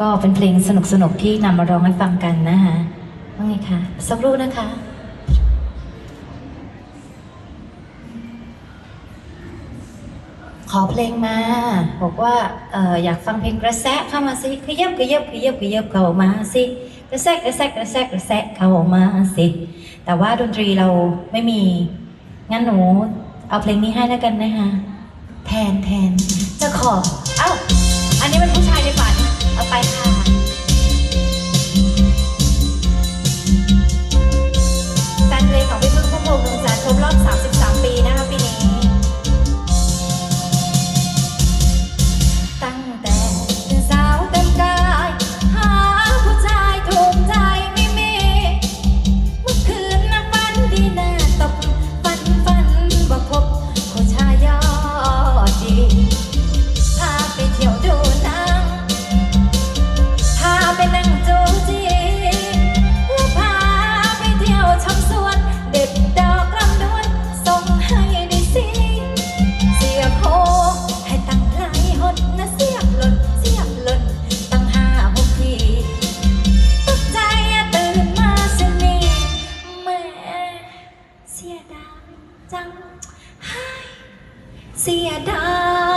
ก็เป็นเพลงสนุกสนุกที่นำมาร้องให้ฟังกันนะฮะว่าไงคะสักรู่นะคะขอเพลงมา บอกว่าอออยากฟังเพลงกระแสเข้ามาสิขยับขยับขยับขยับเข้ามาสิกระแสกระแสกระแสกระแสเข้ามาสิแต่ว่าดนตรีเราไม่มีงั้นหนูเอาเพลงนี้ให้แล้วกันนะคะแทนแทนจะขอ เอ้า เสียดาย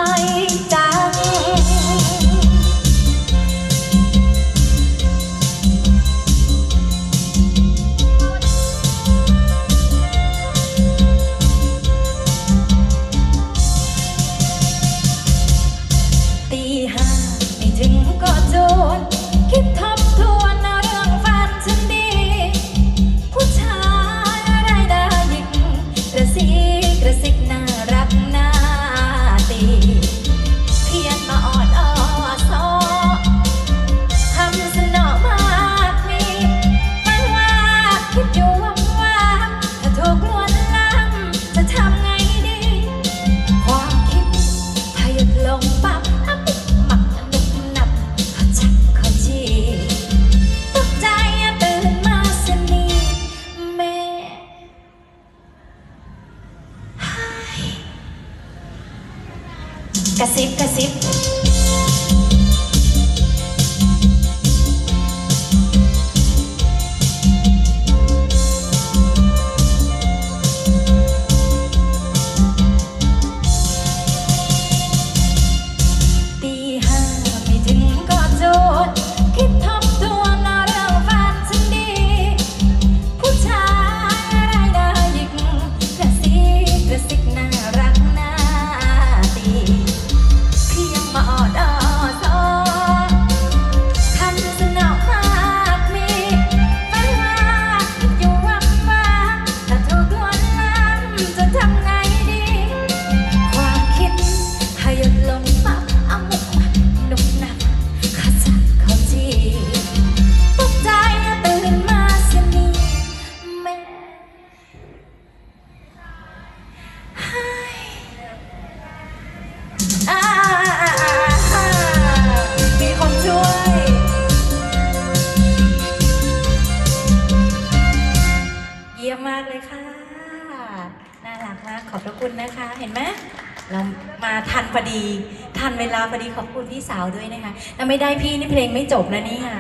กระซิบกระซิบ มาขอบพระคุณนะคะ เห็นไหมเรามาทันพอดี ทันเวลาพอดีขอบคุณพี่สาวด้วยนะคะถ้าไม่ได้พี่นี่เพลงไม่จบนะนี่อะ